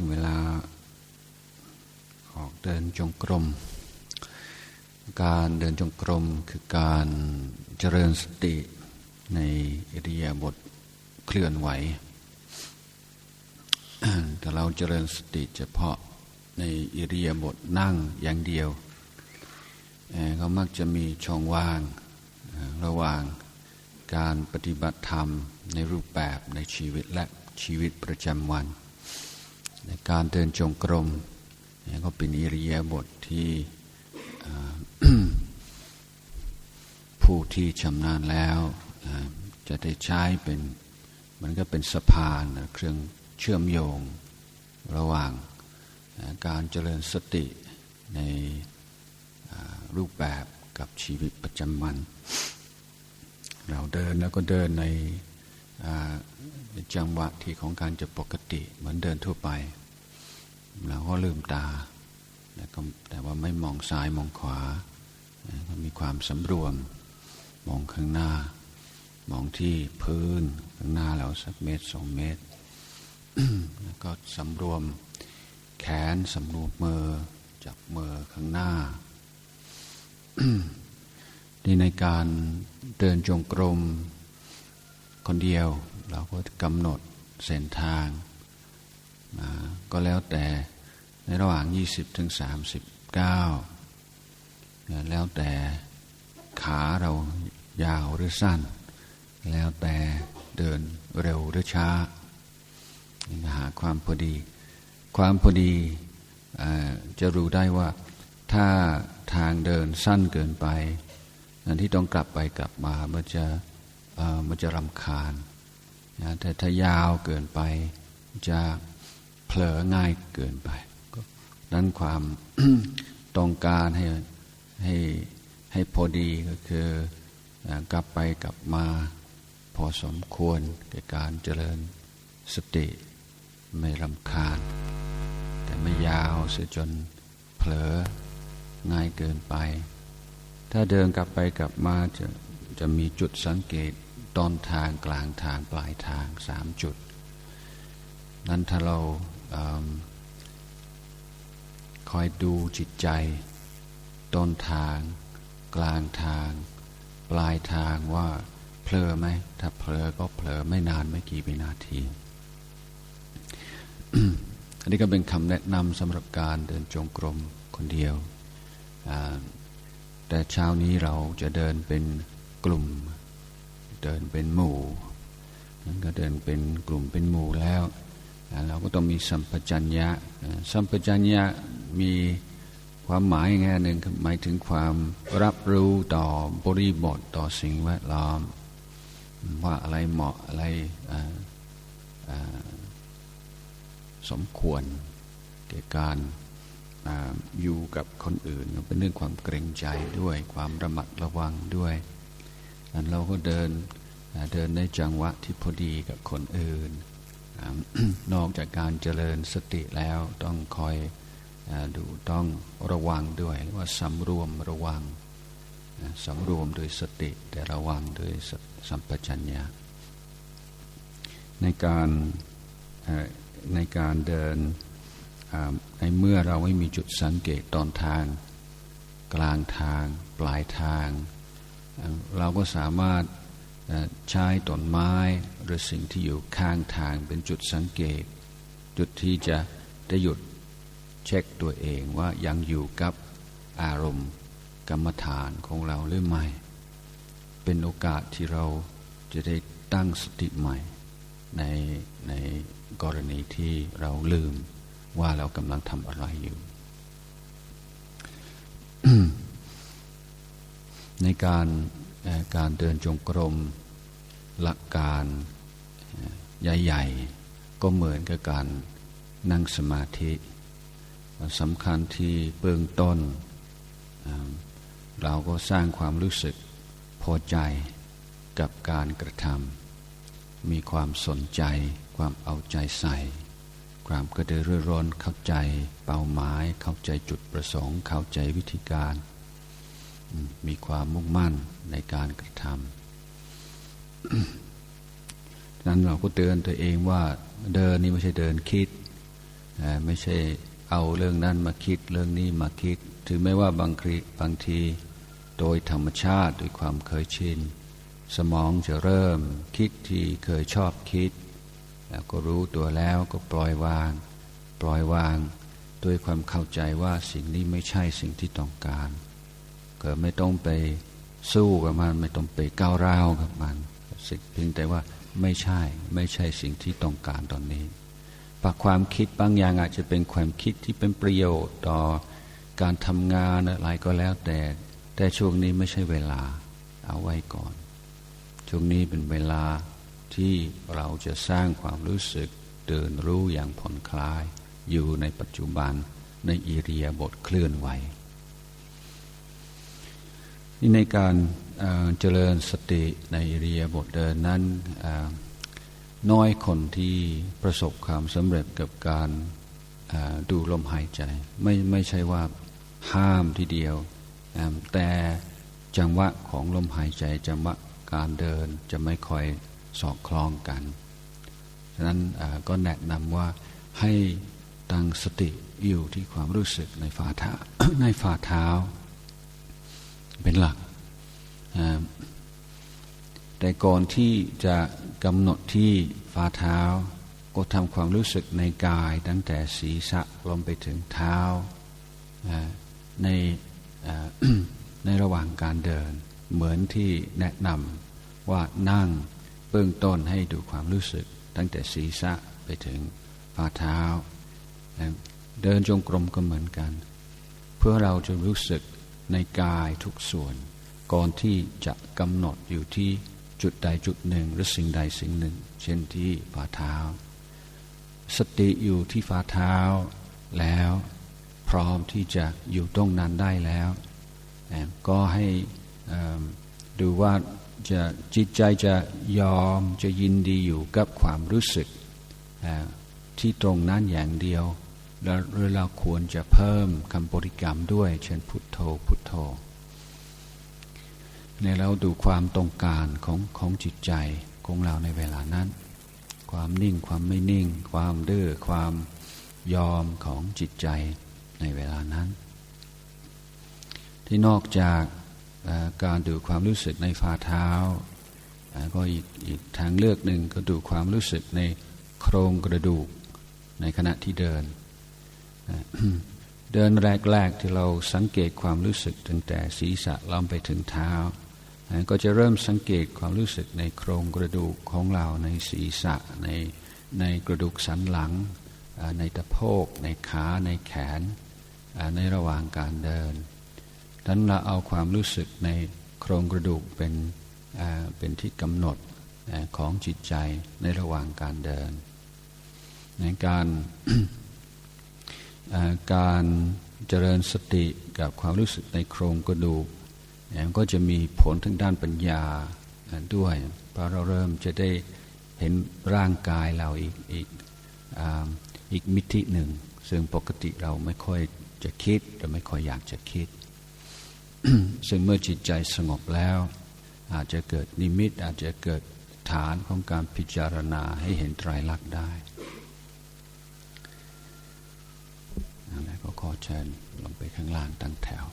ถึงเวลาออกเดินจงกรม การเดินจงกรมคือการเจริญสติในอิริยาบถเคลื่อนไหว แต่เราเจริญสติเฉพาะในอิริยาบถนั่งอย่างเดียวก็มักจะมีช่องว่างระหว่างการปฏิบัติธรรมในรูปแบบในชีวิตและชีวิตประจำวัน ในการเดินจงกรมก็เป็นอิริยาบถทที่ผู้ที่ชำนาญแล้วจะได้ใช้เป็นมันก็เป็นสะพานเครื่องเชื่อมโยงระหว่างการเจริญสติในรูปแบบกับชีวิตประจำวัน เราเดินแล้วก็เดินในจังหวะที่ของการจะปกติเหมือนเดินทั่วไป เราก็ลืมตาแต่ว่าไม่มองซ้ายมองขวาก็มีความสำรวม มองข้างหน้า มองที่พื้นข้างหน้าเราสักเมตรสองเมตร แล้วก็สำรวมแขนสำรวมมือจับมือข้างหน้านี่ในการเดินจงกรมคนเดียว เราก็กำหนดเส้นทาง ก็แล้วแต่ในระหว่าง 20ถึง39 แล้วแต่ขาเรายาวหรือสั้น แล้วแต่เดินเร็วหรือช้าหาความพอดี ความพอดีจะรู้ได้ว่าถ้าทางเดินสั้นเกินไปนันที่ต้องกลับไปกลับมามันจะมันจะรำคาญนะแต่ถ้ายาวเกินไปจะ เผลอง่ายเกินไปนั้นความต้องการให้ให้ให้พอดีก็คือกลับไปกลับมาพอสมควรแก่การเจริญสติไม่รำคาญ แต่ไม่ยาวเสียจนเผลอง่ายเกินไป ถ้าเดินกลับไปกลับมาจะจะมีจุดสังเกตตอนทางกลางทางปลายทางสามจุด นั้นถ้าเรา คอยดูจิตใจ ต้นทาง กลางทาง ปลายทางว่าเผลอไหม ถ้าเผลอก็เผลอไม่นานไม่กี่วินาที อันนี้ก็เป็นคำแนะนำสำหรับการเดินจงกรมคนเดียว แต่เช้านี้เราจะเดินเป็นกลุ่ม เดินเป็นหมู่นั้นก็เดินเป็นกลุ่มเป็นหมู่แล้ว เราก็ต้องมีสัมปชัญญะสัมปชัญญะมีความหมายแง่หนึ่งหมายถึงความรับรู้ต่อบริบทต่อสิ่งแวดล้อม ว่าอะไรเหมาะอะไรสมควรแก่การออยู่กับคนอื่น เป็นเรื่องความเกรงใจด้วยความระมัดระวังด้วยอันเราก็เดินเดินในจังหวะที่พอดีกับคนอื่น นอกจากการเจริญสติแล้วต้องคอยดูต้องระวังด้วยว่าสำรวมระวังสำรวมโดยสติแต่ระวังโดยสัมปชัญญะในการในการเดินในเมื่อเราไม่มีจุดสังเกตตอนทาง กลางทาง ปลายทาง เราก็สามารถ ใช้ต้นไม้หรือสิ่งที่อยู่ข้างทางเป็นจุดสังเกต จุดที่จะได้หยุดเช็คตัวเองว่ายังอยู่กับอารมณ์กรรมฐานของเราหรือไม่ เป็นโอกาสที่เราจะได้ตั้งสติใหม่ในในกรณีที่เราลืมว่าเรากำลังทำอะไรอยู่ ในการ การเดินจงกรมหลักการใหญ่ๆ ก็เหมือนกับการนั่งสมาธิสำคัญที่เบื้องต้น เราก็สร้างความรู้สึกพอใจกับการกระทำมีความสนใจ ความเอาใจใส่ ความกระเดือรือร้นเข้าใจเป้าหมายเข้าใจจุดประสงค์เข้าใจวิธีการ มีความมุ่งมั่นในการกระทำนั้นเราก็เตือนตัวเองว่าเดินนี่ไม่ใช่เดินคิด ไม่ใช่เอาเรื่องนั้นมาคิดเรื่องนี้มาคิด ถึงแม้ว่าบางทีบางทีโดยธรรมชาติด้วยความเคยชิน สมองจะเริ่มคิดที่เคยชอบคิด แล้วก็รู้ตัวแล้วก็ปล่อยวาง ปล่อยวาง ด้วยความเข้าใจว่าสิ่งนี้ไม่ใช่สิ่งที่ต้องการ ก็ไม่ต้องไปสู้กับมัน ไม่ต้องไปก้าวร้าวกับมันสิ่งเพียงแต่ว่าไม่ใช่ไม่ใช่สิ่งที่ต้องการตอนนี้ปากความคิดบางอย่างอาจจะเป็นความคิดที่เป็นประโยชน์ต่อการทำงานอะไรก็แล้วแต่ แต่ช่วงนี้ไม่ใช่เวลาเอาไว้ก่อน ช่วงนี้เป็นเวลาที่เราจะสร้างความรู้สึกเดินรู้อย่างผ่อนคลาย อยู่ในปัจจุบันในอิริยาบถเคลื่อนไหว ในการเจริญสติในอิริยาบถเดินนั้นน้อยคนที่ประสบความสำเร็จกับการดูลมหายใจ ไม่ไม่ใช่ว่าห้ามทีเดียว แต่จังหวะของลมหายใจจังหวะการเดินจะไม่ค่อยสอดคล้องกัน ฉะนั้นก็แนะนำว่าให้ตั้งสติอยู่ที่ความรู้สึกในฝ่าเท้าในฝ่าเท้า เป็นหลัก แต่ก่อนที่จะกำหนดที่ฝ่าเท้า ก็ทำความรู้สึกในกายตั้งแต่ศีรษะลงไปถึงเท้าในในระหว่างการเดิน เหมือนที่แนะนำว่านั่งเบื้องต้นให้ดูความรู้สึก ตั้งแต่ศีรษะไปถึงฝ่าเท้า เดินจงกรมก็เหมือนกัน เพื่อเราจะรู้สึก ในกายทุกส่วน ก่อนที่จะกำหนดอยู่ที่จุดใดจุดหนึ่งหรือสิ่งใดสิ่งหนึ่ง เช่นที่ฝ่าเท้า สติอยู่ที่ฝ่าเท้า แล้วพร้อมที่จะอยู่ตรงนั้นได้แล้ว ก็ให้ดูว่าจะจิตใจจะยอมจะยินดีอยู่กับความรู้สึกที่ตรงนั้นอย่างเดียว แล้วเราควรจะเพิ่มคำบริกรรมด้วย เช่นพุทโธพุท โธในเราดูความตรงการของของจิตใจของเราในเวลานั้น ความนิ่งความไม่นิ่ง ความดื้อความยอมของจิตใจในเวลานั้น ที่นอกจากการดูความรู้สึกในฝ่าเท้า ก็อีกอีกทางเลือกหนึ่งก็ดูความรู้สึกในโครงกระดูกในขณะที่เดิน เดินแรกๆที่เราสังเกตความรู้สึกตั้งแต่ศีรษะล้ำไปถึงเท้า ก็จะเริ่มสังเกตความรู้สึกในโครงกระดูกของเราในศีรษะในในกระดูกสันหลัง ในตะโพก ในขาในแขนในระหว่างการเดินดังนั้นเราเอาความรู้สึกในโครงกระดูกเป็นเป็นที่กำหนดของจิตใจในระหว่างการเดิน ในการ การเจริญสติกับความรู้สึกในโครงกระดูกก็จะมีผลทั้งด้านปัญญาด้วยเพราะเราเริ่มจะได้เห็นร่างกายเราอีกอีกอีกมิติหนึ่ง ซึ่งปกติเราไม่ค่อยจะคิดแต่ไม่ค่อยอยากจะคิด ซึ่งเมื่อจิตใจสงบแล้ว อาจจะเกิดนิมิตอาจจะเกิดฐานของการพิจารณาให้เห็นไตรลักษณ์ได้ แล้วก็ขอเชิญลงไปข้างล่างตั้งแถว